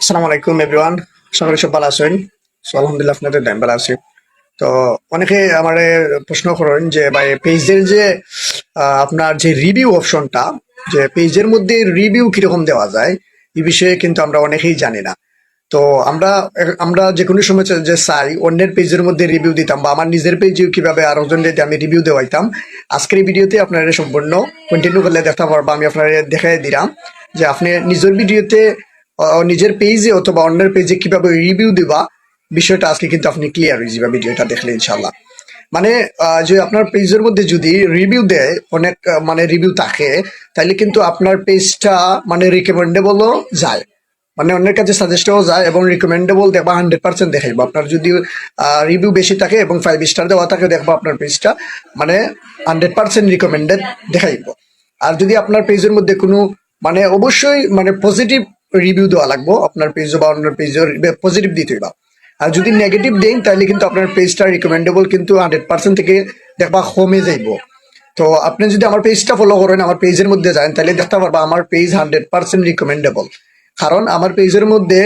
আসসালামু আলাইকুম এভরিওয়ান সকলে সব ভালো আছেন। So, আলহামদুলিল্লাহ আপনাদের টাইম ভালো আছি। তো অনেকে আমার প্রশ্ন করেন যে ভাই পেজের যে আপনার যে রিভিউ অপশনটা যে পেজের মধ্যে রিভিউ কীরকম দেওয়া যায় এই বিষয়ে কিন্তু আমরা অনেকেই জানি না। তো আমরা আমরা যে কোনো সময় যে চাই অন্যের পেজের মধ্যে রিভিউ দিতাম বা আমার নিজের পেজেও কীভাবে আরও জনের আমি রিভিউ দেওয়াইতাম আজকের ভিডিওতে আপনারা সম্পূর্ণ কন্টিনিউ করলে দেখতে পারব আমি আপনারা দেখাই দিলাম যে আপনি নিজের ভিডিওতে নিজের পেজে অথবা অন্যের পেজে কীভাবে রিভিউ দিবা, বিষয়টা আজকে কিন্তু আপনি ক্লিয়ার হয়ে যাবে ভিডিওটা দেখলে ইনশাল্লাহ মানে যে আপনার পেজের মধ্যে যদি রিভিউ দেয়, অনেক মানে রিভিউ থাকে তাহলে কিন্তু আপনার পেজটা মানে রিকমেন্ডেবলও যায়। মানে অন্যের কাছে সাজেস্টও যায় এবং রিকমেন্ডেবল দেখবা হান্ড্রেড পার্সেন্ট দেখাইবো। আপনার যদি রিভিউ বেশি থাকে এবং ফাইভ স্টার দেওয়া থাকে, দেখব আপনার পেজটা মানে হান্ড্রেড পার্সেন্ট রিকমেন্ডেড দেখাইবো। আর যদি আপনার পেজের মধ্যে কোনো মানে অবশ্যই মানে পজিটিভ রিভিউ দেওয়া লাগবো, আপনার পেজ বা অন্য পেজের পজিটিভ দিতে হইবা। আর যদি নেগেটিভ দেন, তাহলে কিন্তু আপনার পেজটা রিকমেন্ডেবল কিন্তু হান্ড্রেড পার্সেন্ট থেকে দেখবা কমে যাইব। তো আপনি যদি আমার পেজটা ফলো করেন, আমার পেজের মধ্যে যান, তাহলে দেখতে পারবা আমার পেজ হান্ড্রেড পার্সেন্ট রিকমেন্ডেবল কারণ আমার পেজের মধ্যে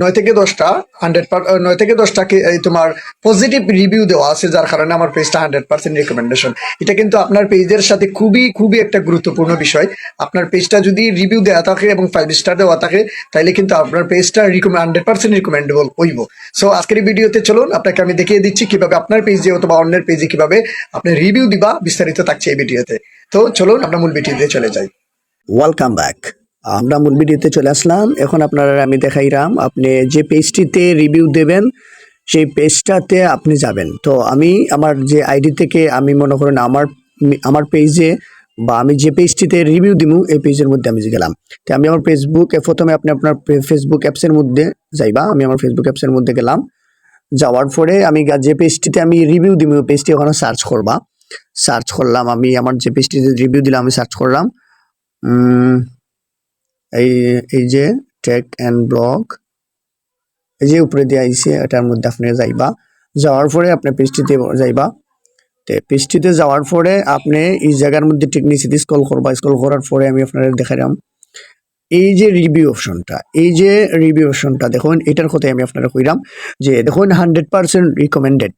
নয় থেকে দশটা হান্ড্রেড নয় থেকে দশটা এই তোমার পজিটিভ রিভিউ দেওয়া আছে, যার কারণে আমার পেজটা হান্ড্রেড পার্সেন্ট রিকমেন্ডেশন এটা কিন্তু আপনার পেজের সাথে খুবই খুবই একটা গুরুত্বপূর্ণ বিষয়। আপনার পেজটা যদি রিভিউ দেওয়া থাকে এবং ফাইভ স্টার দেওয়া থাকে তাহলে কিন্তু আপনার পেজটা রিকমেন্ড হান্ড্রেড পার্সেন্ট রিকমেন্ডেবল হইব। সো আজকের ভিডিওতে চলুন, আপনাকে আমি দেখিয়ে দিচ্ছি কীভাবে আপনার পেজে অথবা অন্যের পেজে কীভাবে আপনি রিভিউ দিবা, বিস্তারিত থাকছে এই ভিডিওতে। তো, চলুন, আমরা মূল ভিডিওতে চলে যাই। ওয়েলকাম ব্যাক আমরা মূল ভিডিওতে চলে আসলাম। এখন আপনারা, আমি দেখাইলাম আপনি যে পেজটিতে রিভিউ দেবেন, সেই পেজটাতে আপনি যাবেন। তো আমি আমার যে আইডি থেকে আমি মনে করেন আমার আমার পেজে বা আমি যে পেজটিতে রিভিউ দিব, এই পেজের মধ্যে আমি গেলাম। তো আমি আমার ফেসবুক প্রথমে আপনি আপনার ফেসবুক অ্যাপসের মধ্যে যাইবা, আমি আমার ফেসবুক অ্যাপসের মধ্যে গেলাম। যাওয়ার পরে আমি যে পেজটিতে আমি রিভিউ দিব, ওই পেজটি ওখানে সার্চ করবা। সার্চ করলাম, আমি আমার যে পেজটিতে রিভিউ দিলাম, আমি সার্চ করলাম। এই এই যে টেক অ্যান্ড ব্লক, এই যে উপরে দিয়ে আইছে এটার মধ্যে আপনি যাইবা। যাওয়ার পরে আপনি পেজটিতে যাইবা। তে পেজটিতে যাওয়ার পরে আপনি এই জায়গার মধ্যে ঠিক নিচে স্ক্রল করবা। স্কল করার পরে আমি আপনাদের দেখালাম এই যে রিভিউ অপশনটা এই যে রিভিউ অপশনটা দেখুন, এটার কথাই আমি আপনারা কইলাম যে, দেখুন হান্ড্রেড পার্সেন্ট রিকমেন্ডেড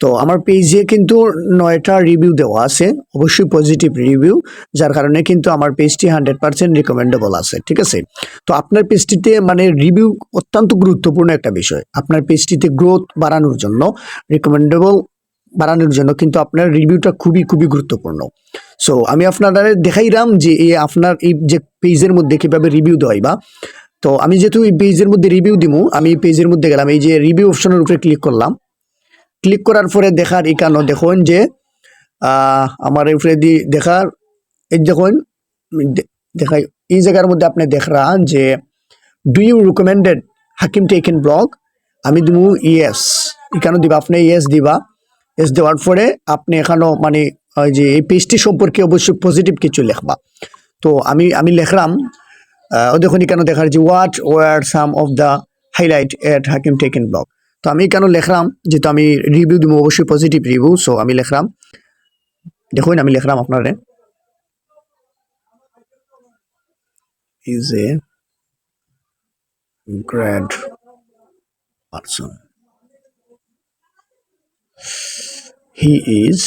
তো আমার পেজে কিন্তু নয়টা রিভিউ দেওয়া আছে, অবশ্যই পজিটিভ রিভিউ যার কারণে কিন্তু আমার পেজটি হান্ড্রেড পার্সেন্ট রিকমেন্ডেবল আছে, ঠিক আছে? তো আপনার পেজটিতে মানে রিভিউ অত্যন্ত গুরুত্বপূর্ণ একটা বিষয়, আপনার পেজটিতে গ্রোথ বাড়ানোর জন্য রিকমেন্ডেবল বাড়ানোর জন্য কিন্তু আপনার রিভিউটা খুবই খুবই গুরুত্বপূর্ণ। সো আমি আপনারা দেখাইলাম যে এই আপনার এই যে পেজের মধ্যে কীভাবে রিভিউ দেওয়াইবা তো আমি যেহেতু এই পেজের মধ্যে রিভিউ দিব আমি এই পেজের মধ্যে গেলাম, এই যে রিভিউ অপশনের উপরে ক্লিক করলাম। ক্লিক করার পরে দেখার এখানে দেখুন যে আমার উপরে দি দেখার, এই দেখুন দেখাই, এই জায়গার মধ্যে আপনি দেখরা যে do you recommended Hakim taken blog আমি দিব ইয়েস এখানে দিবা, আপনি ইয়েস দিবা। ইয়েস দেওয়ার পরে আপনি এখানেও মানে ওই যে, এই পেজটি সম্পর্কে অবশ্যই পজিটিভ কিছু লেখবা। তো আমি আমি লেখলাম দেখুন এখানে দেখার যে what were some of the highlight at Hakim taken blog তো আমি কেন লেখলাম? যেহেতু আমি রিভিউ দিব, অবশ্যই পজিটিভ রিভিউ সো আমি লেখলাম। দেখুন, আমি লেখলাম আপনারে। Is a great person he is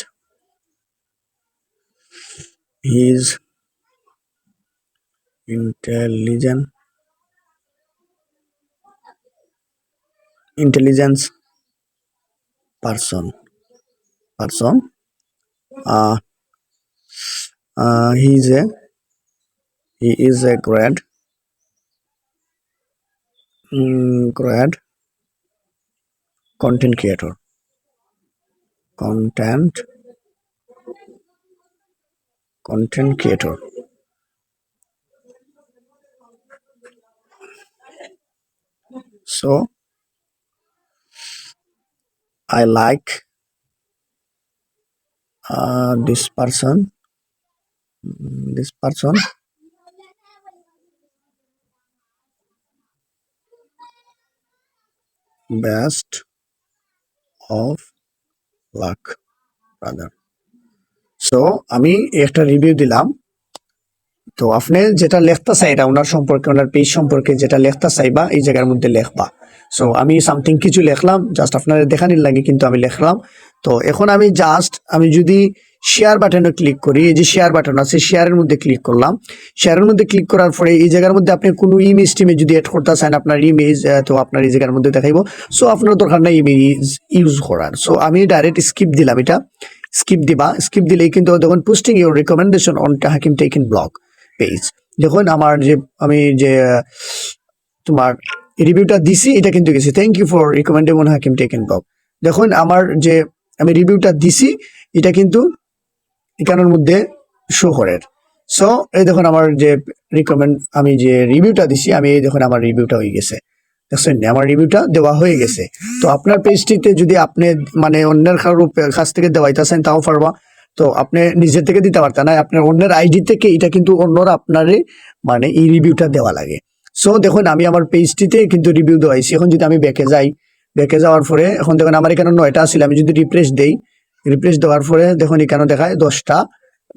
he is intelligent. intelligence person. Person? Uh, uh, he is a he is a grad. Um, grad. Content creator. Content. Content creator. So i like uh, this person. Mm, this person. Best of luck brother. So আমি একটা review দিলাম। তো আপনি যেটা লেখতা চাইরা ওনার সম্পর্কে ওনার page সম্পর্কে যেটা লেখতা চাইবা এই জায়গার মধ্যে লেখবা। সো আমি সামথিং কিছু লিখলাম জাস্ট আপনাদের দেখানির লাগে কিন্তু আমি লিখলাম। তো এখন আমি জাস্ট আমি যদি শেয়ার বাটনে ক্লিক করি, এই যে শেয়ার বাটন আছে শেয়ারের মধ্যে ক্লিক করলাম। শেয়ারের মধ্যে ক্লিক করার পরে এই জায়গার মধ্যে আপনি কোনো ইমেজ টিমে যদি অ্যাড করতে চান, আপনার ইমেজ তো আপনার এই জায়গার মধ্যে দেখাইবো। সো আপনার দরকার নাই ইমেজ ইউজ করার। সো আমি ডাইরেক্ট স্কিপ দিলাম এটা। স্কিপ দিবা। স্কিপ দিলেই কিন্তু দেখুন posting your recommendation on Hakim taken blog page দেখুন, আমার যে, আমি যে, তোমার রিভিউটা দিছি, এটা কিন্তু গেছে। Thank you for recommended on Hakim taken blog দেখুন, আমার যে আমি রিভিউটা দিছি, এটা কিন্তু এখানের মধ্যে শো করে। সো এই দেখুন আমার যে রিকমেন্ড আমি যে রিভিউটা দিছি, আমি এই দেখুন আমার রিভিউটা হয়ে গেছে। দেখছেন? আমার রিভিউটা দেওয়া হয়ে গেছে। তো আপনার পেজটিতে যদি আপনি মানে অন্যের কাছ থেকে দেওয়াইতেছেন, তাও পারবা। তো আপনি নিজে থেকে দিতে পারতেন। না আপনার অন্যের আইডি থেকে এটা কিন্তু অন্যরা আপনারে মানে এই রিভিউটা দেওয়া লাগে। সো দেখুন, আমি আমার পেজটিতে কিন্তু রিভিউ দেওয়াইছি এখন যদি আমি ব্যাকে যাই ব্যাকে যাওয়ার পরে, এখন দেখুন, আমার এখানে নয়টা আসলে আমি যদি রিপ্রেস দেই রিপ্রেস দেওয়ার পরে দেখুন এখানে দেখায় দশটা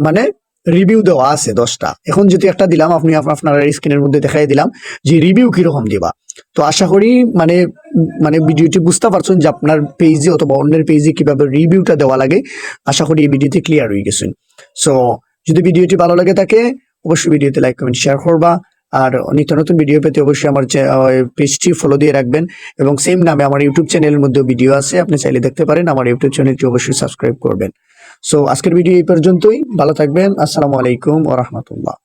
মানে রিভিউ দেওয়া আছে দশটা। এখন যদি একটা দিলাম, আপনি আপ- আপনার স্ক্রিনের মধ্যে দেখাই দিলাম যে রিভিউ কীরকম দিবা। তো আশা করি মানে মানে ভিডিওটি বুঝতে পারছেন যে আপনার পেজে অথবা অন্যের পেজে কীভাবে রিভিউটা দেওয়া লাগে। আশা করি এই ভিডিওতে ক্লিয়ার হয়ে গেছেন সো যদি ভিডিওটি ভালো লাগে থাকে, অবশ্যই ভিডিওতে লাইক কমেন্ট শেয়ার করবা। আর নিত্য নতুন ভিডিও পেতে অবশ্যই আমার পেজটি ফলো দিয়ে রাখবেন এবং সেম নামে আমার ইউটিউব চ্যানেলের মধ্যে ভিডিও আছে, আপনি চাইলে দেখতে পারেন, আমার ইউটিউব চ্যানেলটি অবশ্যই সাবস্ক্রাইব করবেন। সো আজকের ভিডিও এই পর্যন্তই, ভালো থাকবেন, আসসালামু আলাইকুম ও রহমতুল্লাহ।